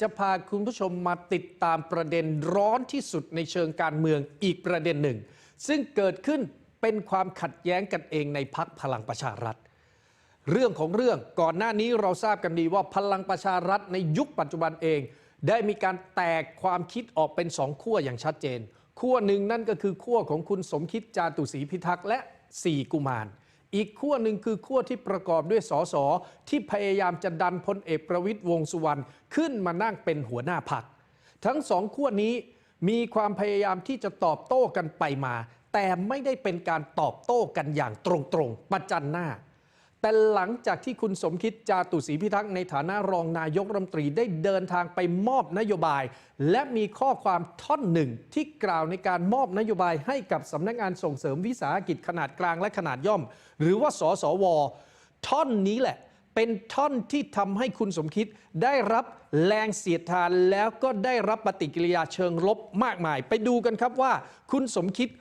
จะพาคุณผู้ชมมาติดตามประเด็นร้อนที่สุดในเชิงการเมืองอีกประเด็นหนึ่ง ซึ่งเกิดขึ้นเป็นความขัดแย้งกันเองในพักพลังประชารัฐ เรื่องของเรื่องก่อนหน้านี้เราทราบกันดีว่าพลังประชารัฐในยุคปัจจุบันเอง ได้มีการแตกความคิดออกเป็นสองขั้วอย่างชัดเจนขั้วหนึ่งนั่นก็คือขั้วของคุณสมคิดจาตุศรีพิทักษ์และสี่กุมาร อีกขั้วหนึ่งคือขั้วที่ประกอบด้วยสสที่พยายามจะดันพลเอกประวิตยวงสุวรรณขึ้นมานั่งเป็นหัวหน้าพัก ทั้งสองขั้วนี้มีความพยายามที่จะตอบโต้กันไปมา แต่ไม่ได้เป็นการตอบโต้กันอย่างตรงๆประจันหน้า แต่หลังจากที่คุณสมคิดจาตุศรีพิทักษ์ในฐานะรองนายกรัฐมนตรีได้เดินทางไปมอบนโยบาย และมีข้อความท่อนหนึ่งที่กล่าวในการมอบนโยบายให้กับสำนักงานส่งเสริมวิสาหกิจขนาดกลางและขนาดย่อม หรือว่าสสว ท่อนนี้แหละ เป็นท่อนที่ทำให้คุณสมคิดได้รับแรงเสียดทานแล้วก็ได้รับปฏิกิริยาเชิงลบมากมาย ไปดูกันครับว่า คุณสมคิด